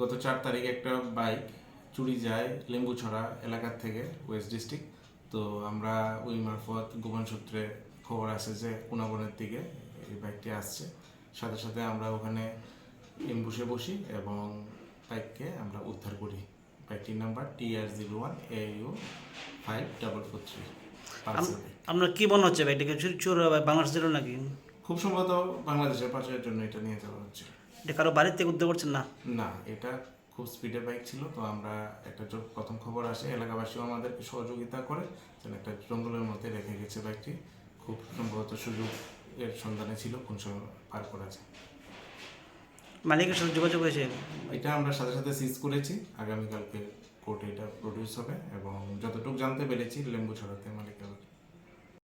গত চার তারিখে একটা বাইক চুরি যায় লেম্বুছড়া এলাকার থেকে ওয়েস্ট ডিস্ট্রিক্ট তো আমরা ওই মারফত গোপন সূত্রে খবর আসে যে উনাবনের দিকে এই বাইকটি আসছে। সাথে সাথে আমরা ওখানে এম্বুসে বসি এবং বাইককে আমরা উদ্ধার করি। বাইকটির number T R zero one A U five double four three আপনার কি মনে হচ্ছে ভাইটাকে চুরি চোর বাংলাদেশ দিল নাকি? খুব সম্ভবত বাংলাদেশের পাশের জন্য এটা নিয়ে যাওয়া হচ্ছে এটা কারও বাড়ির থেকে উদ্ধার করছেন না? না এটা খুব স্পিডে বাইক ছিল তো আমরা একটা প্রথম খবর আসে এলাকাবাসীও আমাদেরকে সহযোগিতা করে একটা জঙ্গলের মধ্যে রেখে গেছে বাইকটি খুব সম্ভবত সুযোগ এর সন্ধানে ছিল কোন সময় পার করা যায়। মালিকের সাথে যোগাযোগ হয়েছে? এটা আমরা সাথে সাথে সিজ করেছি আগামীকালকে কোর্টে এটা প্রডিউস হবে এবং যতটুকু জানতে পেরেছি লেম্বু ছড়াতে মালিকের